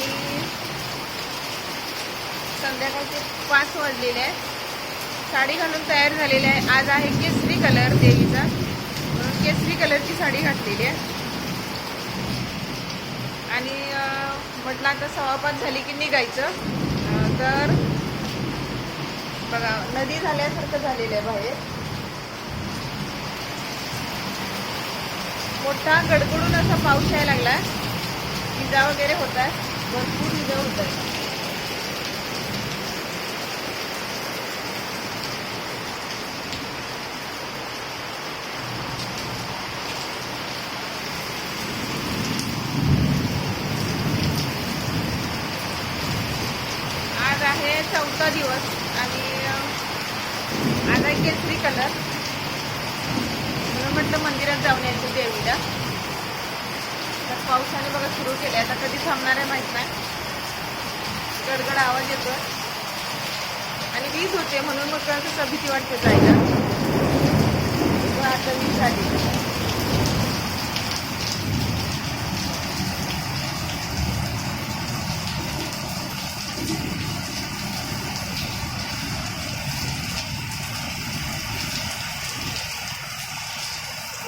आणि संध्याकाळचे पाच वाजलेले आहे साडी घालून तयार झालेली आहे. आज आहे केसरी कलर देवीचा. म्हणून केसरी कलरची साडी घातलेली आहे. आणि म्हटलं आता सव्वापाच झाली की निघायचं. तर बघा नदी झाल्यासारखं झालेलं आहे बाहेर. मोठा गडगडून असा पाऊस यायला लागला विजा वगैरे होत आहे. भरपूर विजा होत आहे आज आहे चौथा दिवस आणि आज आहे केसरी कलर म्हणून म्हटलं मंदिरात जाऊन यायचं देवीला. पावसाने बघा सुरू केले. आता कधी थांबणार आहे माहीत नाही. गडगड आवाज येतो आणि वीज होते म्हणून मग कसं भीती वाटते जायला. व आता वीज झाली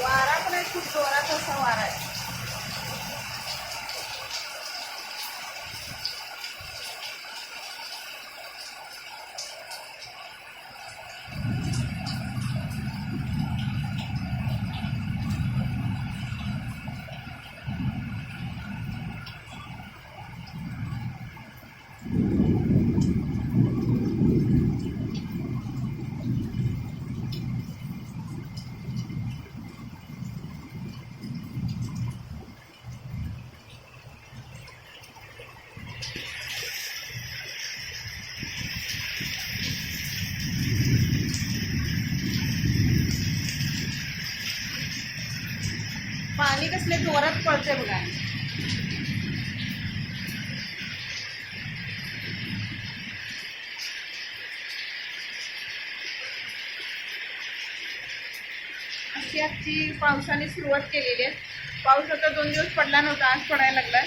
वारा पण आहे खूप जोरात असा वारा आहे. माऊली कसले जोरात पळते बघा. अशी आजची पावसाने सुरुवात केलेली आहे. पाऊस आता दोन दिवस पडला नव्हता आज पडायला लागला